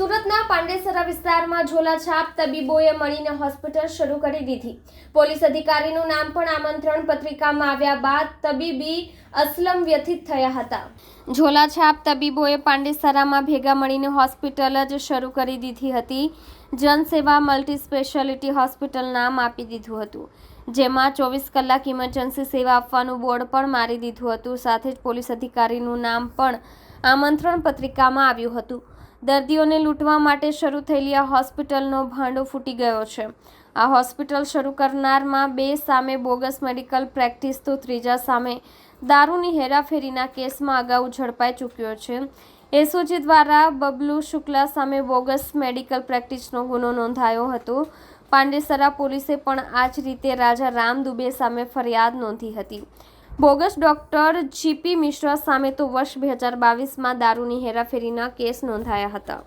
સુરતના પાંડેસરા વિસ્તારમાં ઝોલાછાપ તબીબોએ મળીને હોસ્પિટલ શરૂ કરી દીધી. પોલીસ અધિકારીનું નામ પણ આમંત્રણ પત્રિકામાં આવ્યા બાદ તબીબી અસલમ વ્યથિત થયા હતા. ઝોલાછાપ તબીબોએ પાંડેસરામાં ભેગા મળીને હોસ્પિટલ જ શરૂ કરી દીધી હતી. જનસેવા મલ્ટી સ્પેશિયાલિટી હોસ્પિટલ નામ આપી દીધું હતું. જેમાં ચોવીસ કલાક ઇમરજન્સી સેવા આપવાનું બોર્ડ પણ મારી દીધું હતું. સાથે જ પોલીસ અધિકારીનું નામ પણ આમંત્રણ પત્રિકામાં આવ્યું હતું. દર્દીઓને લૂંટવા માટે શરૂ થયેલી આ હોસ્પિટલનો ભાંડો ફૂટી ગયો છે. આ હોસ્પિટલ શરૂ કરનારમાં બે સામે બોગસ મેડિકલ પ્રેક્ટિસ તો ત્રીજા સામે દારૂની હેરાફેરીના કેસમાં અગાઉ ઝડપાઈ ચૂક્યો છે. એસઓજી દ્વારા બબલુ શુક્લા સામે બોગસ મેડિકલ પ્રેક્ટિસનો ગુનો નોંધાયો હતો. પાંડેસરા પોલીસે પણ આ જ રીતે રાજા રામ દુબે સામે ફરિયાદ નોંધી હતી. બોગસ ડોક્ટર જીપી મિશ્રા સામે તો વર્ષ બે હજાર બાવીસમાં દારૂની હેરાફેરીના કેસ નોંધાયા હતા.